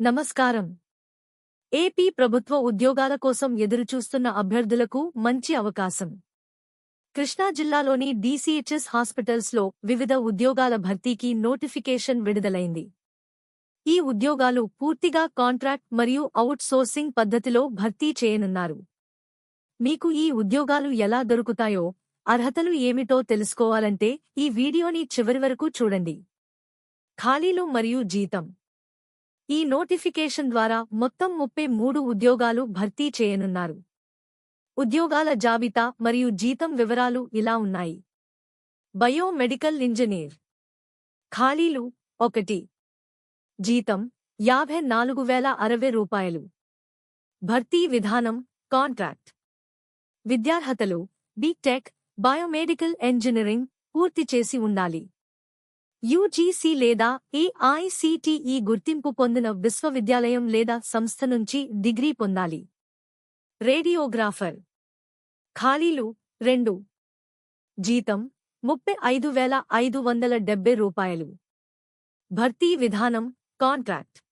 నమస్కారం. ఏపీ ప్రభుత్వ ఉద్యోగాల కోసం ఎదురుచూస్తున్న అభ్యర్థులకు మంచి అవకాశం. కృష్ణా జిల్లాలోని డీసీహెచ్ఎస్ హాస్పిటల్స్లో వివిధ ఉద్యోగాల భర్తీకి నోటిఫికేషన్ విడుదలైంది. ఈ ఉద్యోగాలు పూర్తిగా కాంట్రాక్ట్ మరియు అవుట్ సోర్సింగ్ పద్ధతిలో భర్తీ చేయనున్నారు. మీకు ఈ ఉద్యోగాలు ఎలా దొరుకుతాయో అర్హతలు ఏమిటో తెలుసుకోవాలంటే ఈ వీడియోని చివరి వరకు చూడండి. ఖాళీలు మరియు జీతం. ఈ నోటిఫికేషన్ ద్వారా మొత్తం ముప్పై మూడు ఉద్యోగాలు భర్తీ చేయనున్నారు. ఉద్యోగాల జాబితా మరియు జీతం వివరాలు ఇలా ఉన్నాయి. Biomedical engineer. ఖాళీలు ఒకటి. జీతం యాభై నాలుగు వేల అరవై రూపాయలు. భర్తీ విధానం కాంట్రాక్ట్. విద్యార్హతలు బీటెక్ బయోమెడికల్ ఇంజనీరింగ్ పూర్తి చేసి ఉండాలి. యూజీసీ లేదా ఏఐసిటిఈ గుర్తింపు పొందిన విశ్వవిద్యాలయం లేదా సంస్థ నుంచి డిగ్రీ పొందాలి. రేడియోగ్రాఫర్. ఖాళీలు రెండు. జీతం ముప్పై ఐదు వేల ఐదు వందల డెబ్బై రూపాయలు. భర్తీ విధానం కాంట్రాక్ట్.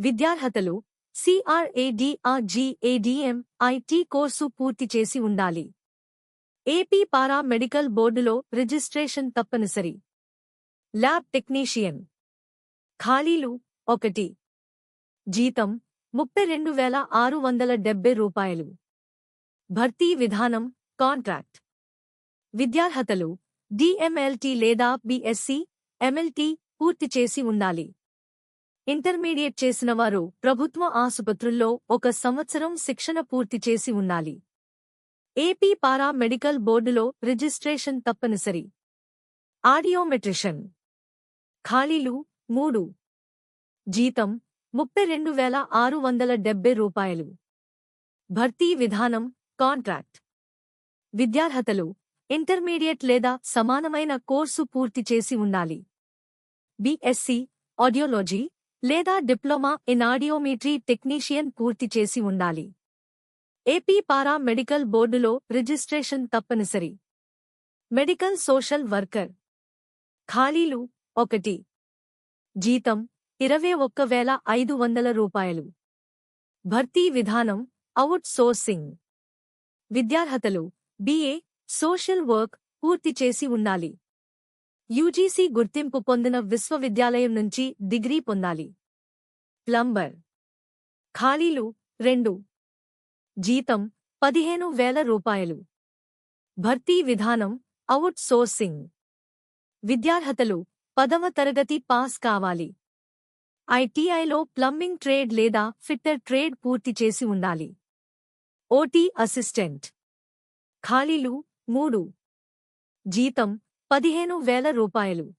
విద్యార్హతలు సిఆర్ఏడిఆర్జీఏడిఎం ఐటీ కోర్సు పూర్తి చేసి ఉండాలి. ఏపీ పారా మెడికల్ బోర్డులో రిజిస్ట్రేషన్ తప్పనిసరి. Lab technician. ఖాళీలు ఒకటి. జీతం ముప్పై రెండు వేల ఆరు వందల డెబ్బై రూపాయలు. భర్తీ విధానం కాంట్రాక్ట్. విద్యార్హతలు డిఎంఎల్టీ లేదా బిఎస్సి ఎంఎల్టీ పూర్తి చేసి ఉండాలి. ఇంటర్మీడియట్ చేసిన వారు ప్రభుత్వ ఆసుపత్రుల్లో ఒక సంవత్సరం శిక్షణ పూర్తి చేసి ఉండాలి. ఏపీ పారా మెడికల్ బోర్డులో రిజిస్ట్రేషన్ తప్పనిసరి. ఆడియోమెట్రిషన్. ఖాళీలు మూడు. జీతం ముప్పై రెండు వేల ఆరు వందల డెబ్బై రూపాయలు. భర్తీ విధానం కాంట్రాక్ట్. విద్యార్హతలు ఇంటర్మీడియట్ లేదా సమానమైన కోర్సు పూర్తి చేసి ఉండాలి. బిఎస్సి ఆడియోలజీ లేదా డిప్లొమా ఇన్ ఆడియోమీట్రీ టెక్నీషియన్ పూర్తి చేసి ఉండాలి. ఏపీ పారా మెడికల్ బోర్డులో రిజిస్ట్రేషన్ తప్పనిసరి. Medical social worker. ఖాళీలు ఒకటి. జీతం ఇరవై ఒక్క వేల ఐదు వందల రూపాయలు. భర్తీ విధానం అవుట్ సోర్సింగ్. విద్యార్హతలు బిఏ సోషల్ వర్క్ పూర్తి చేసి ఉండాలి. యూజీసీ గుర్తింపు పొందిన విశ్వవిద్యాలయం నుంచి డిగ్రీ పొందాలి. ప్లంబర్. ఖాళీలు రెండు. జీతం పదిహేను వేల రూపాయలు. భర్తీ విధానం అవుట్ సోర్సింగ్. విద్యార్హతలు పదవ తరగతి పాస్ కావాలి. ఐటీఐలో ప్లంబింగ్ ట్రేడ్ లేదా ఫిట్టర్ ట్రేడ్ పూర్తి చేసి ఉండాలి. OT assistant. ఖాళీలు మూడు. జీతం పదిహేను వేల రూపాయలు.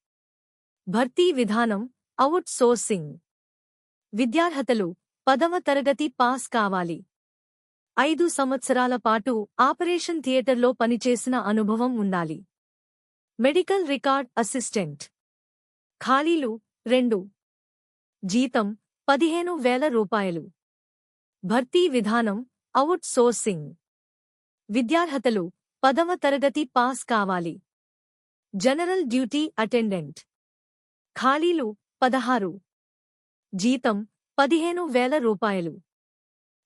భర్తీ విధానం అవుట్ సోర్సింగ్. విద్యార్హతలు పదవ తరగతి పాస్ కావాలి. ఐదు సంవత్సరాల పాటు ఆపరేషన్ థియేటర్లో పనిచేసిన అనుభవం ఉండాలి. Medical record assistant. ఖాళీలు రెండు. జీతం పదిహేను వేల రూపాయలు. భర్తీ విధానం అవుట్ సోర్సింగ్ విద్యార్హతలు పదవ తరగతి పాస్ కావాలి. General duty attendant. ఖాళీలు పదహారు. జీతం పదిహేను వేల రూపాయలు.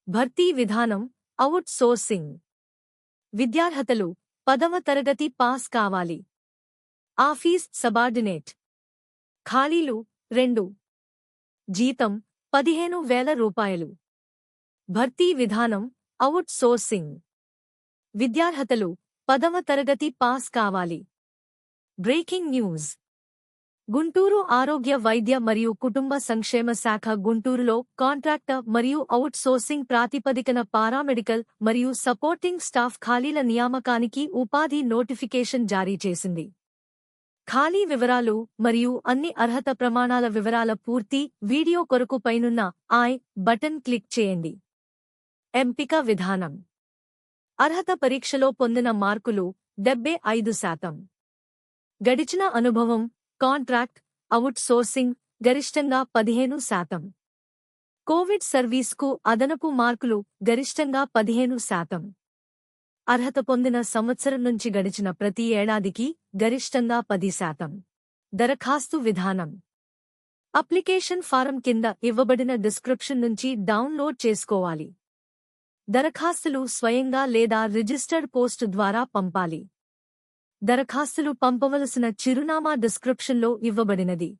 భర్తీ విధానం అవుట్ సోర్సింగ్ విద్యార్హతలు పదవ తరగతి పాస్ కావాలి. Office subordinate. ఖాళీలు రెండు. జీతం పదిహేను వేల రూపాయలు. భర్తీ విధానం అవుట్ సోర్సింగ్ విద్యార్హతలు పదవ తరగతి పాస్ కావాలి. Breaking news. గుంటూరు ఆరోగ్య వైద్య మరియు కుటుంబ సంక్షేమ శాఖ గుంటూరులో కాంట్రాక్టర్ మరియు అవుట్ సోర్సింగ్ ప్రాతిపదికన పారామెడికల్ మరియు సపోర్టింగ్ స్టాఫ్ ఖాళీల నియామకానికి ఉపాధి నోటిఫికేషన్ జారీ చేసింది. ఖాళీ వివరాలు మరియు అన్ని అర్హత ప్రమాణాల వివరాల పూర్తి వీడియో కొరకు పైనున్న ఐ బటన్ క్లిక్ చేయండి. ఎంపిక విధానం. అర్హత పరీక్షలో పొందిన మార్కులు డెబ్బై ఐదు శాతం. గడిచిన అనుభవం కాంట్రాక్ట్ అవుట్ సోర్సింగ్ గరిష్టంగా పదిహేను శాతం. కోవిడ్ సర్వీస్కు అదనపు మార్కులు గరిష్టంగా పదిహేను శాతం. అర్హత పొందిన సంవత్సరం నుంచి గడిచిన ప్రతి ఏడాదికి గరిష్టంగా పది శాతం. దరఖాస్తు విధానం. అప్లికేషన్ ఫారం కింద ఇవ్వబడిన డిస్క్రిప్షన్ నుంచి డౌన్లోడ్ చేసుకోవాలి. దరఖాస్తులు స్వయంగా లేదా రిజిస్టర్డ్ పోస్ట్ ద్వారా పంపాలి. దరఖాస్తులు పంపవలసిన చిరునామా డిస్క్రిప్షన్లో ఇవ్వబడినది.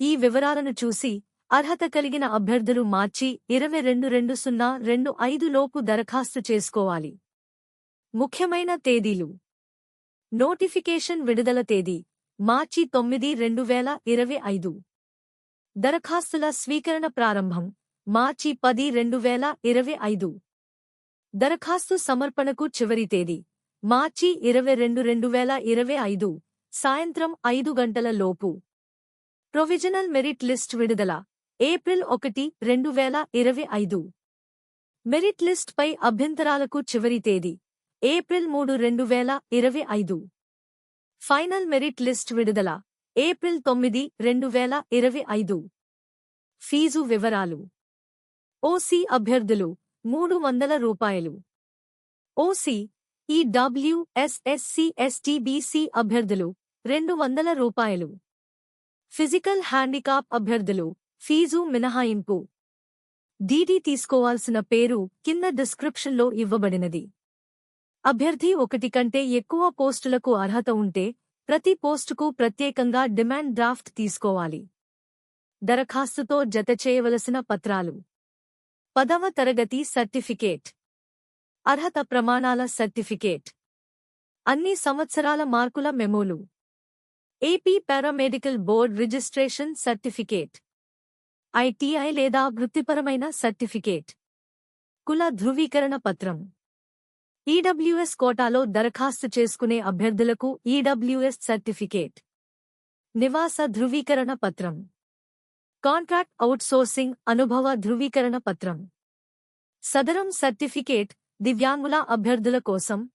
ఈ వివరాలను చూసి అర్హత కలిగిన అభ్యర్థులు మార్చి ఇరవై రెండు రెండు సున్నా రెండు ఐదు లోపు దరఖాస్తు చేసుకోవాలి. ముఖ్యమైన తేదీలు. నోటిఫికేషన్ విడుదల తేదీ మార్చి తొమ్మిది రెండు వేల ఇరవై ఐదు. దరఖాస్తుల స్వీకరణ ప్రారంభం మార్చి పది రెండు వేల ఇరవై ఐదు. దరఖాస్తు సమర్పణకు చివరి తేదీ మార్చి ఇరవై రెండు రెండు వేల ఇరవై ఐదు సాయంత్రం ఐదు గంటల లోపు. ప్రొవిజనల్ మెరిట్ లిస్ట్ విడుదల ఏప్రిల్ ఒకటి రెండు వేల ఇరవై ఐదు. మెరిట్ లిస్ట్ పై అభ్యంతరాలకు చివరి తేదీ ఏప్రిల్ మూడు రెండు వేల ఇరవై ఐదు. ఫైనల్ మెరిట్ లిస్ట్ విడుదల. ఏప్రిల్ తొమ్మిది రెండు వేల ఇరవై ఐదు. ఫీజు వివరాలు. ఓసీ అభ్యర్థులు మూడు వందల రూపాయలు. ఓసీ ఈడబ్ల్యూఎస్ఎస్సీఎస్టీబీసీ అభ్యర్థులు రెండు వందల రూపాయలు. ఫిజికల్ హ్యాండికాప్ అభ్యర్థులు ఫీజు మినహాయింపు. డీడీ తీసుకోవాల్సిన పేరు కింద డిస్క్రిప్షన్లో ఇవ్వబడినది. అభ్యర్థి ఒకటి కంటే ఎక్కువ పోస్టులకు అర్హత ఉంటే ప్రతి పోస్టుకు ప్రత్యేకంగా డిమాండ్ డ్రాఫ్ట్ తీసుకోవాలి. దరఖాస్తుతో జత చేయవలసిన పత్రాలు. పదవ తరగతి సర్టిఫికేట్. అర్హత ప్రమాణాల సర్టిఫికేట్. అన్ని సంవత్సరాల మార్కుల మెమోలు. AP paramedical board registration certificate. ITI లేదా వృత్తిపరమైన సర్టిఫికేట్. కుల ధృవీకరణ పత్రం. ఈడబ్ల్యూఎస్ కోటాలో దరఖాస్తు చేసుకునే అభ్యర్థులకు ఈడబ్ల్యూఎస్ సర్టిఫికేట్. నివాస ధృవీకరణ పత్రం. కాంట్రాక్ట్ అవుట్సోర్సింగ్ అనుభవ ధృవీకరణ పత్రం. సదరం సర్టిఫికేట్ దివ్యాంగుల అభ్యర్థుల కోసం.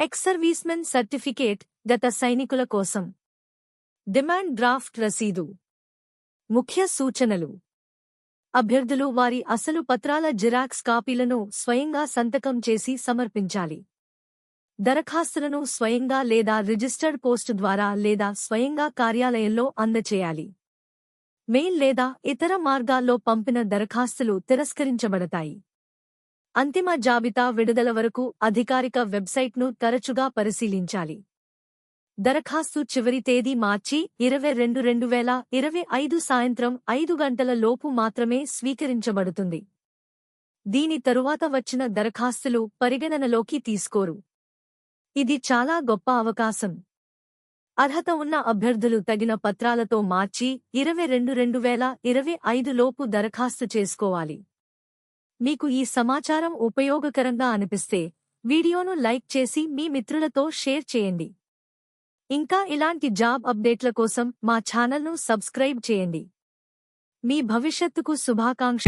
ఎక్స్ సర్వీస్మెన్ సర్టిఫికేట్ గత సైనికుల కోసం. డిమాండ్ డ్రాఫ్ట్ రసీదు. ముఖ్య సూచనలు. అభ్యర్థులు వారి అసలు పత్రాల జిరాక్స్ కాపీలను స్వయంగా సంతకం చేసి సమర్పించాలి. దరఖాస్తులను స్వయంగా లేదా రిజిస్టర్డ్ పోస్టు ద్వారా లేదా స్వయంగా కార్యాలయంలో అందచేయాలి. మెయిల్ లేదా ఇతర మార్గాల్లో పంపిన దరఖాస్తులు తిరస్కరించబడతాయి. అంతిమ జాబితా విడుదల వరకు అధికారిక వెబ్సైట్ను తరచుగా పరిశీలించాలి. దరఖాస్తు చివరి తేదీ మార్చి ఇరవై రెండు రెండు వేల ఇరవై ఐదు సాయంత్రం ఐదు గంటల లోపు మాత్రమే స్వీకరించబడుతుంది. దీని తరువాత వచ్చిన దరఖాస్తులు పరిగణనలోకి తీసుకోరు. ఇది చాలా గొప్ప అవకాశం. అర్హత ఉన్న అభ్యర్థులు తగిన పత్రాలతో మార్చి ఇరవై రెండు రెండు వేల ఇరవై ఐదు లోపు దరఖాస్తు చేసుకోవాలి. మీకు ఈ సమాచారం ఉపయోగకరంగా అనిపిస్తే వీడియోను లైక్ చేసి మీ మిత్రులతో షేర్ చేయండి. ఇంకా ఇలాంటి జాబ్ అప్డేట్ల కోసం మా ఛానల్ను సబ్స్క్రైబ్ చేయండి. మీ భవిష్యత్తుకు శుభాకాంక్ష